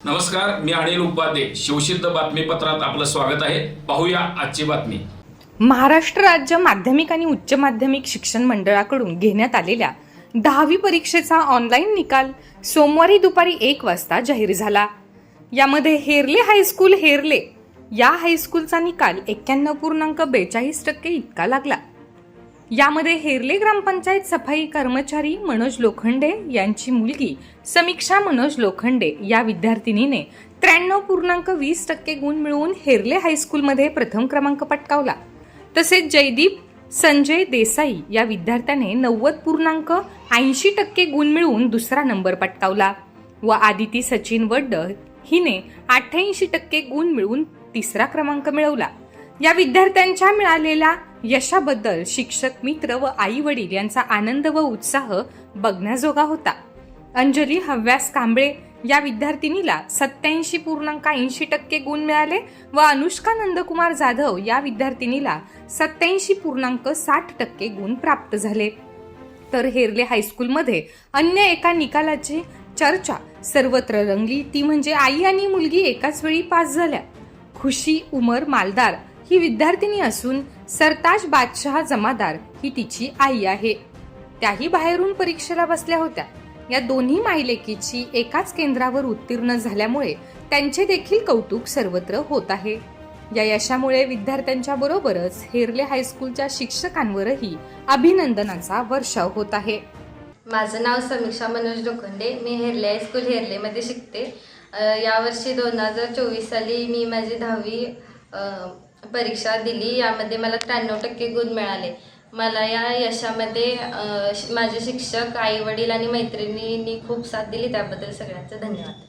नमस्कार मी अनिल उपाध्ये. शिवसिद्ध बातमीपत्रात आपलं स्वागत आहे. पाहूया आजची बातमी. महाराष्ट्र राज्य माध्यमिक आणि उच्च माध्यमिक शिक्षण मंडळाकडून घेण्यात आलेल्या दहावी परीक्षेचा ऑनलाईन निकाल सोमवारी दुपारी एक वाजता जाहीर झाला. यामध्ये हेरले हायस्कूल हेरले. या हायस्कूलचा निकाल एक्क्याण्णव पूर्णांक बेचाळीस टक्के इतका लागला. यामध्ये हेरले ग्रामपंचायत सफाई कर्मचारी मनोज लोखंडे यांची मुलगी समीक्षा मनोज लोखंडे या विद्यार्थिनीने त्र्याण्णव पूर्णांक वीस टक्के गुण मिळवून हेरले हायस्कूलमध्ये प्रथम क्रमांक पटकावला. तसेच जयदीप संजय देसाई या विद्यार्थ्याने नव्वद पूर्णांक ऐंशी टक्के गुण मिळवून दुसरा नंबर पटकावला व आदिती सचिन वड्ड हिने अठ्ठ्याऐंशी टक्के गुण मिळवून तिसरा क्रमांक मिळवला. या विद्यार्थ्यांच्या मिळालेल्या यशाबद्दल शिक्षक मित्र व आई वडील यांचा आनंद व उत्साह बघण्याजोगा होता. अंजली हव्यास कांबळे या विद्यार्थिनीला सत्याऐंशी पूर्णांक ऐंशी टक्के गुण मिळाले व अनुष्का नंदकुमार जाधव या विद्यार्थिनीला सत्याऐंशी पूर्णांक साठ टक्के गुण प्राप्त झाले. तर हेरले हायस्कूलमध्ये अन्य एका निकालाची चर्चा. सर्वत्र रंगली ती म्हणजे आई आणि मुलगी एकाच वेळी पास झाल्या. खुशी उमर मालदार ही विद्यार्थिनी असून सरताज बादशहा जमादार ही तिची आई आहे. त्याही बाहेरून परीक्षेला बसल्या होत्या. या दोन्ही मायलेकीची एकाच केंद्रावर उत्तीर्ण झाल्यामुळे त्यांचे देखील कौतुक सर्वत्र होत आहे. या यशामुळे विद्यार्थ्यांच्या बरोबरच हेरले हायस्कूलच्या शिक्षकांवरही अभिनंदनाचा वर्षाव होत आहे. माझं नाव समीक्षा मनोज लोखंडे. मी हेरले हायस्कूल हेरलेमध्ये शिकते. यावर्षी दोन हजार चोवीस साली मी माझी दहावी परीक्षा दिली. यामध्ये मला त्र्याण्णव टक्के गुण मिळाले. मला या यशामध्ये माझे शिक्षक आईवडील आणि मैत्रिणींनी खूप साथ दिली. त्याबद्दल सगळ्यांचं धन्यवाद.